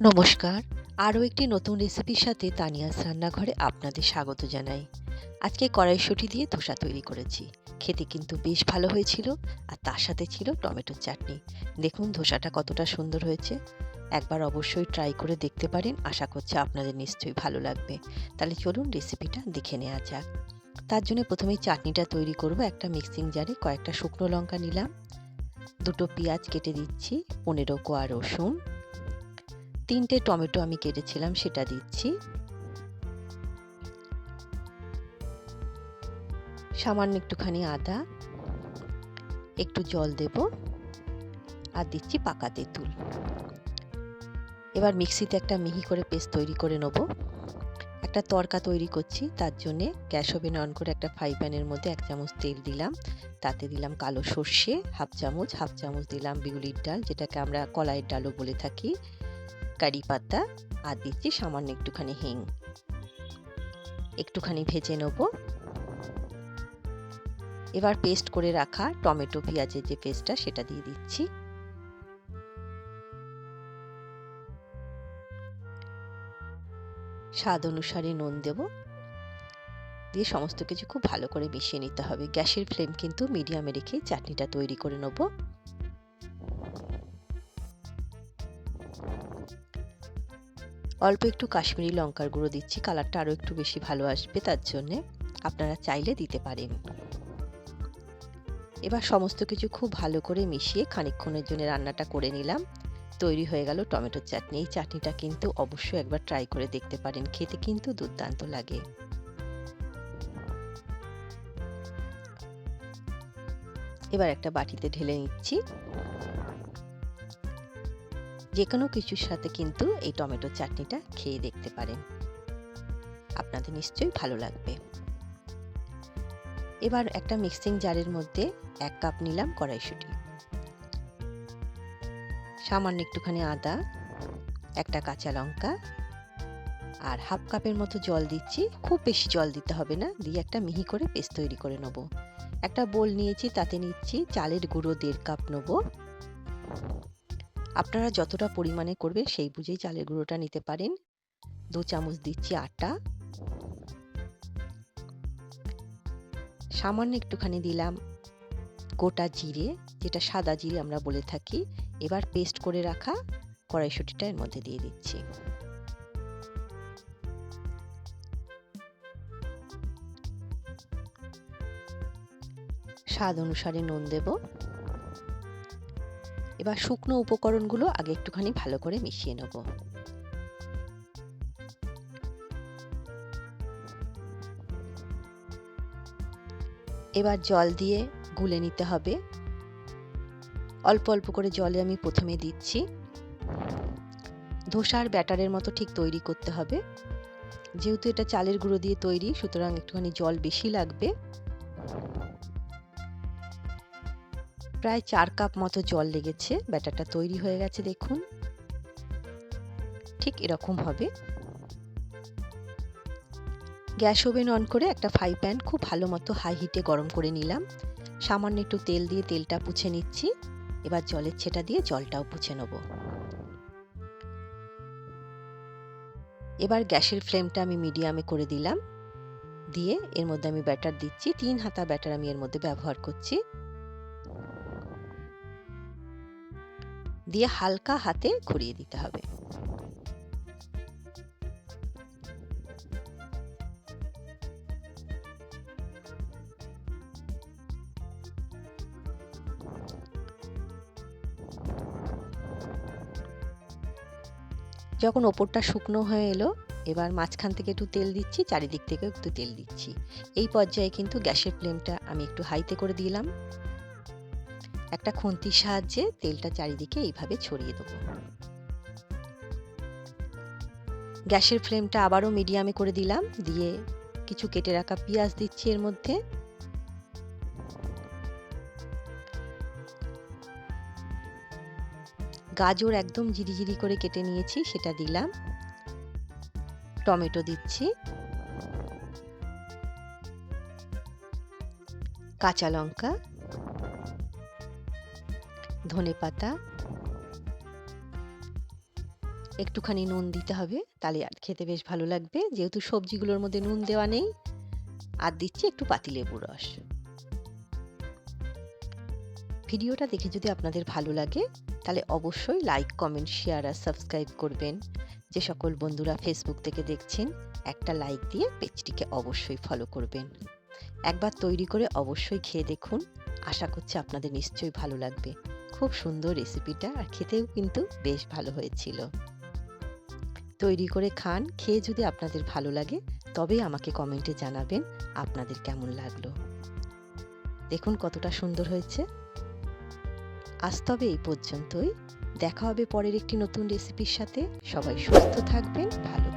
নমস্কার। আরও একটি নতুন রেসিপির সাথে তানিয়াস রান্নাঘরে আপনাদের স্বাগত জানাই। আজকে কড়াইশুঁটি দিয়ে ধোসা তৈরি করেছি। খেতে কিন্তু বেশ ভালো হয়েছিল আর তার সাথে ছিল টমেটোর চাটনি। দেখুন ধোসাটা কতটা সুন্দর হয়েছে। একবার অবশ্যই ট্রাই করে দেখতে পারেন, আশা করছি আপনাদের নিশ্চয়ই ভালো লাগবে। তাহলে চলুন রেসিপিটা দেখে নেওয়া যাক। তার জন্য প্রথমেই চাটনিটা তৈরি করব একটা মিক্সিং জারে কয়েকটা শুকনো লঙ্কা নিলাম। দুটো পেঁয়াজ কেটে দিচ্ছি, পনেরো কোয়া রসুন তিনটে টমেটো আমি কেটেছিলাম, সেটা দিচ্ছি। সামান্য একটুখানি আদা, একটু জল দেব, আর দিচ্ছি পাকা তেঁতুল। এবার মিক্সিতে একটা মিহি করে পেস্ট তৈরি করে নেব। একটা তরকা তৈরি করছি, তার জন্যে গ্যাস ওভেন অন করে একটা ফ্রাই প্যানের মধ্যে এক চামচ তেল দিলাম। তাতে দিলাম কালো সর্ষে, হাফ চামচ হাফ চামচ দিলাম বিউলির ডাল, যেটাকে আমরা কলাইয়ের ডালও বলে থাকি। কারি পাতা আর দিচ্ছি সামান্য একটুখানি হিং। একটুখানি ভেজে নেব। এবার পেস্ট করে রাখা টমেটো পেঁয়াজের যে পেস্টটা সেটা দিয়ে দিচ্ছি। স্বাদ অনুসারে নুন দেব। দিয়ে সমস্ত কিছু খুব ভালো করে মিশিয়ে নিতে হবে। গ্যাসের ফ্লেম কিন্তু মিডিয়ামে রেখে চাটনিটা তৈরি করে নেব। অল্প একটু কাশ্মীরি লঙ্কার গুঁড়ো দিচ্ছি, কালারটা আরও একটু বেশি ভালো আসবে তার জন্যে। আপনারা চাইলে দিতে পারেন। এবার সমস্ত কিছু খুব ভালো করে মিশিয়ে খানিকক্ষণের জন্য রান্নাটা করে নিলাম। তৈরি হয়ে গেল টমেটোর চাটনি। এই চাটনিটা কিন্তু অবশ্যই একবার ট্রাই করে দেখতে পারেন। খেতে কিন্তু দুর্দান্ত লাগে। এবার একটা বাটিতে ঢেলে নিচ্ছি। যে কোনো কিছুর সাথে কিন্তু এই টমেটো চাটনিটা খেয়ে দেখতে পারেন। আপনাদের নিশ্চয়ই ভালো লাগবে। এবার একটা মিক্সিং জারের মধ্যে এক কাপ নিলাম কড়াইশুঁটি। সামান্য একটুখানি আদা, একটা কাঁচা লঙ্কা আর হাফ কাপের মতো জল দিচ্ছি। খুব বেশি জল দিতে হবে না, দিয়ে একটা মিহি করে পেস্ট তৈরি করে নেব। একটা বোল নিয়েছি, তাতে নিচ্ছি চালের গুঁড়ো দেড় কাপ নেব। আপনারা যতটা পরিমাণে করবেন সেই বুঝেই চালের গুঁড়োটা নিতে পারেন। দু চামচ দিচ্ছি আটা। সামান্য একটুখানি দিলাম গোটা জিরে, যেটা সাদা জিরে আমরা বলে থাকি। এবার পেস্ট করে রাখা কড়াইশুটিটা এর মধ্যে দিয়ে দিচ্ছি। স্বাদ অনুসারে নুন দেবো। এবার শুকনো উপকরণগুলো আগে একটুখানি ভালো করে মিশিয়ে নেব। এবার জল দিয়ে গুলে নিতে হবে। অল্প অল্প করে জলে আমি প্রথমে দিচ্ছি। ধোসার ব্যাটারের মতো ঠিক তৈরি করতে হবে। যেহেতু এটা চালের গুঁড়ো দিয়ে তৈরি, সুতরাং একটুখানি জল বেশি লাগবে। প্রায় চার কাপ মতো জল লেগেছে। ব্যাটারটা তৈরি হয়ে গেছে, দেখুন। ঠিক এরকম হবে। গ্যাস ওভেন অন করে একটা ফ্রাই প্যান খুব ভালো মতো হাই হিটে গরম করে নিলাম। সামান্য একটু তেল দিয়ে তেলটা পুছে নিচ্ছি। এবার জলের ছেটা দিয়ে জলটাও পুছে নেব। এবার গ্যাসের ফ্লেমটা আমি মিডিয়ামে করে দিলাম। দিয়ে এর মধ্যে আমি ব্যাটার দিচ্ছি। তিন হাতা ব্যাটার আমি এর মধ্যে ব্যবহার করছি। দিয়ে হালকা হাতে ঘুরিয়ে দিতে হবে। যখন ওপরটা শুকনো হয়ে এলো, এবার মাঝখান থেকে একটু তেল দিচ্ছি, চারিদিক থেকে একটু তেল দিচ্ছি। এই পর্যায়ে কিন্তু গ্যাসের ফ্লেমটা আমি একটু হাইতে করে দিলাম। একটা খুন্তির সাহায্যে তেলটা চারিদিকে এইভাবে ছড়িয়ে দেবো। গ্যাসের ফ্লেমটা আবারও মিডিয়ামে করে দিলাম, দিয়ে কিছু কেটে রাখা পেঁয়াজ দিচ্ছি এর মধ্যে। গাজর একদম জিরি করে কেটে নিয়েছি, সেটা দিলাম। টমেটো দিচ্ছি। কাঁচা লঙ্কা। ধনে পাতা। একটুখানি নুন দিতে হবে, তাহলে আর খেতে বেশ ভালো লাগবে। যেহেতু সবজিগুলোর মধ্যে নুন দেওয়া নেই, আর দিচ্ছি একটু পাতিলেবুর রস। ভিডিওটা দেখে যদি আপনাদের ভালো লাগে, তাহলে অবশ্যই লাইক, কমেন্ট, শেয়ার আর সাবস্ক্রাইব করবেন। যে সকল বন্ধুরা ফেসবুক থেকে দেখছেন, একটা লাইক দিয়ে পেজটিকে অবশ্যই ফলো করবেন। একবার তৈরি করে অবশ্যই খেয়ে দেখুন। আশা করছি আপনাদের নিশ্চয়ই ভালো লাগবে। খুব সুন্দর রেসিপিটা আর খেতেও কিন্তু বেশ ভালো হয়েছিল। তৈরি করে খান, খেয়ে যদি আপনাদের ভালো লাগে, তবেই আমাকে কমেন্টে জানাবেন আপনাদের কেমন লাগল। দেখুন কতটা সুন্দর হয়েছে। আজ তবে এই পর্যন্তই। দেখা হবে পরের একটি নতুন রেসিপির সাথে। সবাই সুস্থ থাকবেন, ভালো